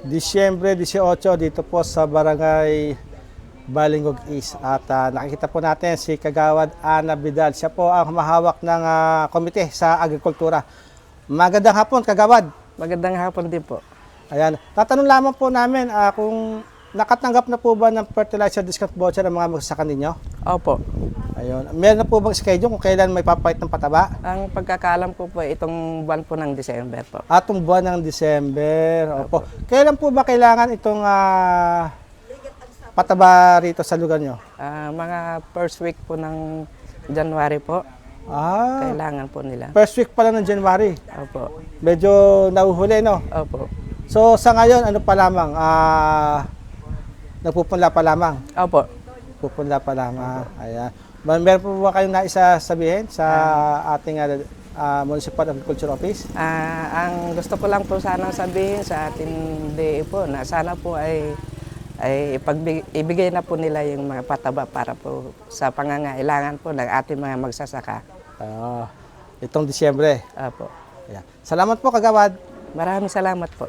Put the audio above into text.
Disyembre 18 dito po sa Barangay Balingog East. At ah, nakikita po natin si Kagawad Ana Vidal. Siya po ang humahawak ng ah, komite sa agrikultura. Magandang hapon, Kagawad. Magandang hapon din po. Ayan. Tatanong lamang po namin ah, kung nakatanggap na po ba ng fertilizer discount voucher ang mga magsasaka ninyo? Opo. Ayun. Meron na po bang schedule kung kailan may papait ng pataba? Ang pagkakalam ko po itong buwan po ng December po. Atong buwan ng December. Opo. Kailan po ba kailangan itong ah, pataba rito sa lugar nyo? Ah, mga first week po ng January po, Ah, kailangan po nila. first week pa lang ng January. Opo. Medyo nahuhuli, no? Opo. So, sa ngayon, ano pa lamang? Ah, nagpupunla pa lamang. Opo. Pupunla pa lamang. Ayan. Mer- Meron po ba kayong naisa sabihin sa ating ah, ah, Municipal Agriculture Office? Ah, ang gusto ko lang po sana sabihin sa ating DE po na sana po ay ay ipagbig, ibigay na po nila yung mga pataba para po sa pangangailangan po ng ating mga magsasaka. Ah, itong Disyembre. Opo. Ayan. Salamat po, Kagawad. Maraming salamat po.